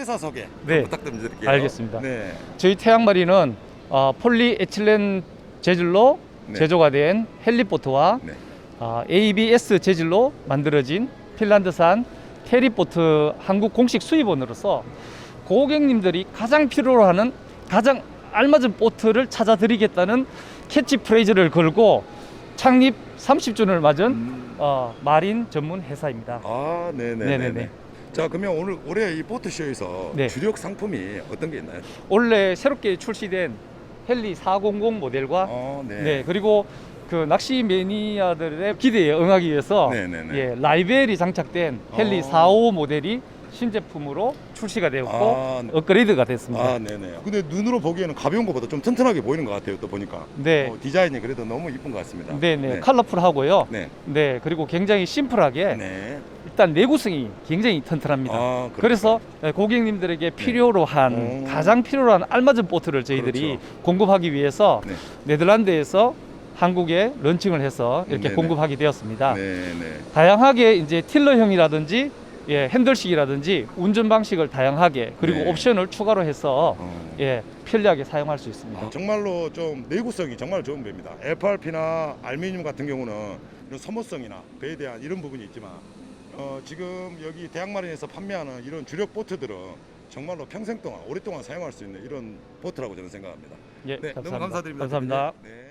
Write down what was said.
회사 소개 네. 부탁드릴게요. 알겠습니다. 네. 저희 태양마리는 어, 폴리에틸렌 재질로 네. 제조가 된 헬리보트와 네. 아, ABS 재질로 만들어진 핀란드산 캐리보트 한국 공식 수입원으로서 고객님들이 가장 필요로 하는 가장 알맞은 보트를 찾아드리겠다는 캐치프레이즈를 걸고 창립 30주년을 맞은 음. 어, 마린 전문 회사입니다. 아, 네, 네, 네. 네네네. 네. 자, 그러면 오늘 올해 이 보트쇼에서 네. 주력 상품이 어떤 게 있나요? 원래 새롭게 출시된 헬리 400 모델과 어, 네. 네. 그리고 그 낚시 매니아들의 기대에 응하기 위해서 네, 네, 네. 예, 라이벨이 장착된 헬리 어. 45 모델이 신제품으로 출시가 되었고 아, 네. 업그레이드가 됐습니다. 아, 네, 네. 근데 눈으로 보기에는 가벼운 것보다 좀 튼튼하게 보이는 것 같아요. 또 보니까. 네. 어, 디자인이 그래도 너무 이쁜 것 같습니다. 네, 네, 네. 컬러풀하고요. 네. 네, 그리고 굉장히 심플하게 네. 일단 내구성이 굉장히 튼튼합니다. 아, 그렇죠. 그래서 네, 고객님들에게 필요로 한 오. 가장 필요로 한 알맞은 보트를 저희들이 그렇죠. 공급하기 위해서 네. 네덜란드에서 한국에 런칭을 해서 이렇게 네네. 공급하게 되었습니다. 네, 네. 다양하게 이제 틸러형이라든지 예, 핸들식이라든지 운전 방식을 다양하게 그리고 네. 옵션을 추가로 해서 어. 예, 편리하게 사용할 수 있습니다. 아, 정말로 좀 내구성이 정말 좋은 배입니다. FRP나 알루미늄 같은 경우는 이런 소모성이나 배에 대한 이런 부분이 있지만 어, 지금 여기 대학마린에서 판매하는 이런 주력 보트들은 정말로 평생 동안 오랫동안 사용할 수 있는 이런 보트라고 저는 생각합니다. 예, 네, 감사합니다. 너무 감사드립니다. 감사합니다. 네.